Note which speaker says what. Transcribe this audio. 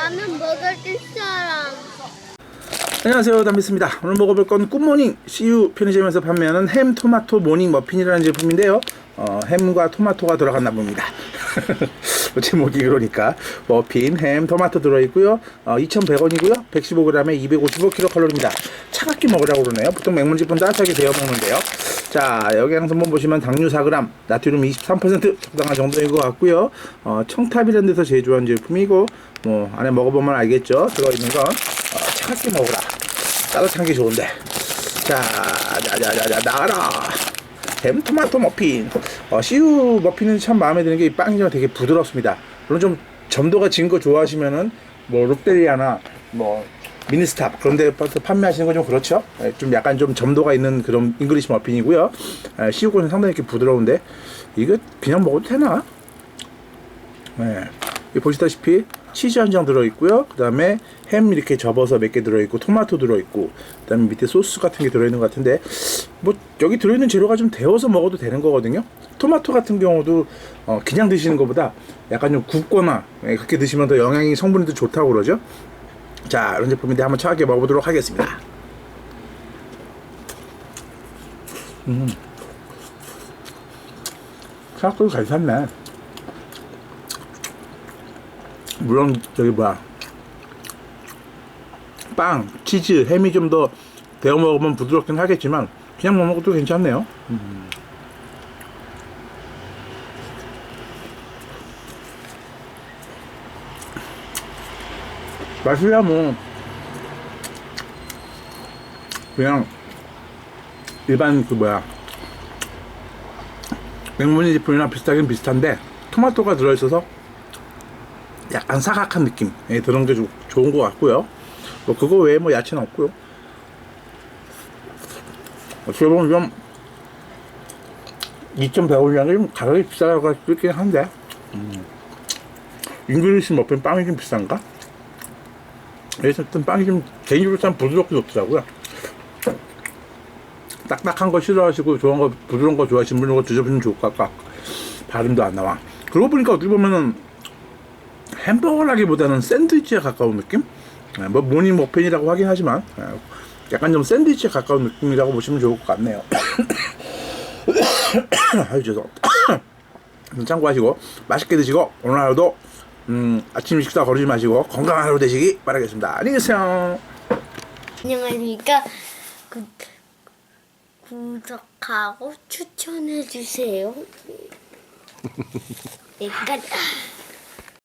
Speaker 1: 라면 먹어줄 사람.
Speaker 2: 안녕하세요. 담비스입니다. 오늘 먹어볼 건 굿모닝 CU 편의점에서 판매하는 햄 토마토 모닝 머핀이라는 제품인데요. 어, 햄과 토마토가 들어갔나 봅니다. 뭐 제목이 그러니까. 머핀 햄 토마토 들어있고요. 어, 2,100원이고요. 115g에 255kcal입니다. 차갑게 먹으라고 그러네요. 보통 맹물제품 따뜻하게 데워 먹는데요 자 영양성분 보시면 당류 4g 나트륨 23% 적당한 정도인 것 같고요 어, 청탑이라는 데서 제조한 제품이고 뭐 안에 먹어보면 알겠죠 들어있는 건 어, 차갑게 먹으라. 따뜻한 게 좋은데. 자, 자자자자 나가라. 햄 토마토 머핀. 어, CU 머핀은 참 마음에 드는 게 이 빵이 좀 되게 부드럽습니다. 물론 좀 점도가 진 거 좋아하시면은 뭐 롯데리아나 뭐 미니스탑 그런 데서 판매하시는 건 좀 그렇죠. 예, 좀 약간 좀 점도가 있는 그런 잉글리시 머핀이고요. 예, 거는 상당히 이렇게 부드러운데 이거 그냥 먹어도 되나? 네. 이 보시다시피 치즈 한 장 들어있고요. 그 다음에 햄 이렇게 접어서 몇 개 들어있고 토마토 들어있고 그 다음에 밑에 소스 같은 게 들어있는 것 같은데 뭐 여기 들어있는 재료가 좀 데워서 먹어도 되는 거거든요. 토마토 같은 경우도 어, 그냥 드시는 것보다 약간 좀 굽거나 예, 그렇게 드시면 더 영양이 성분이 더 좋다고 그러죠. 자 이런 제품인데 한번 차갑게 먹어보도록 하겠습니다. 음. 생각보다 괜찮네. 물론 저기 뭐야 빵, 치즈, 햄이 좀 더 데워 먹으면 부드럽긴 하겠지만 그냥 먹는 것도 괜찮네요. 음. 맛이야 뭐 그냥 일반 그 뭐야 맹문이 제품이랑 비슷하긴 비슷한데 토마토가 들어있어서 약간 사각한 느낌 예, 그런 게좀 좋은 것 같고요. 뭐 그거 외에 뭐 야채는 없고요. 어떻게 보면 좀 2,100원이라는 좀 가격이 비싸가 있긴 한데 음. 잉글리시 머핀 빵이 좀 비싼가? 어쨌든 빵이 좀 개인적으로 참 부드럽게 좋더라고요. 딱딱한 거 싫어하시고 좋은 거 부드러운 거 좋아하시는 분은 드셔보시면 좋을 것 같고 발음도 안 나와. 그러고 보니까 어떻게 보면은 햄버거라기보다는 샌드위치에 가까운 느낌? 예, 뭐 모닝 머핀이라고 하긴 하지만 예, 약간 좀 샌드위치에 가까운 느낌이라고 보시면 좋을 것 같네요. 아유 죄송. 참고하시고 맛있게 드시고 오늘 하루도 음, 아침 식사 거르지 마시고 건강한 하루 되시기 바라겠습니다. 안녕히 계세요.
Speaker 1: 안녕하십니까. 구, 구독하고 추천해 주세요. 여기까지.